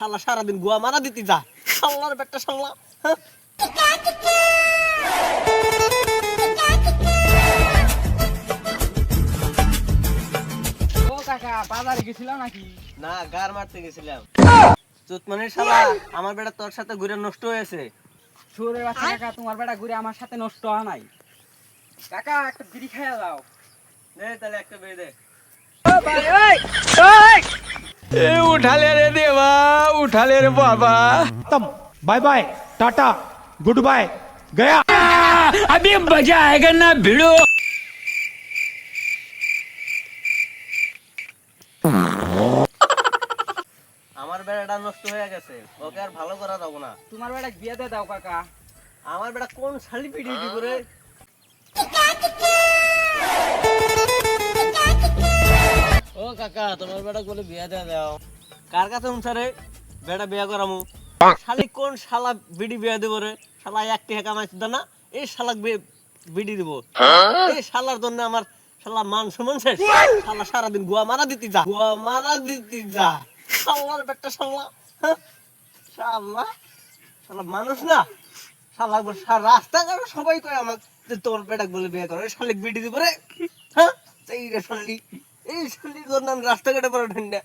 শালা সারাদিন গোয়া মারা দিতে যা। শাল্লার বেটা শাল্লা হ্যাঁ? ও কাকা বাজারে গেছিলাম নাকি? না গার মারতে গেছিলাম। চুতমানির শালা আমার বেটা তোর সাথে ঘুরে নষ্ট হয়েছে। সুরের বাচ্চা কাকা তোমার বেটা ঘুরে আমার সাথে নষ্ট হয় নাই। কাকা একটা বিড়ি খাইয়া দাও। দে তাহলে একটা বেয়ে দে। उठा ले रे देवा उठा ले रे बाबा खत्म bye bye ta-ta goodbye गया अभी मजा आएगा ना भिड़ो আমার বেড়াটা নষ্ট হয়ে গেছে ওকে আর ভালো করা যাবো না তোমার বেটা বিয়ে দিয়ে দাও কাকা আমার বেটা কোন শালি পিটি দি করে কাকা, তোমার বেটা বলে বিয়া দেয়া দাও। কার কাছে উনসারে বেটা বিয়া করামু। শালি কোন শালা বিডি বিয়া রে? শালা এক না? এই শালাক বিডি দিব। এই শালার জন্য আমার শালা মান সমান শেষ। শালা মারা যা। মারা যা। শালার বেটা শালা হ্যাঁ? শালা শালা মানুষ না। শালা সারা রাস্তাঘাটে সবাই কয় আমার যে তোর বেটাক বলে বিয়ে করে শালিক বিডি দিব রে। হ্যাঁ? রে শালি। এই জন্য আমি রাস্তাঘাটে পরে ঠান্ডা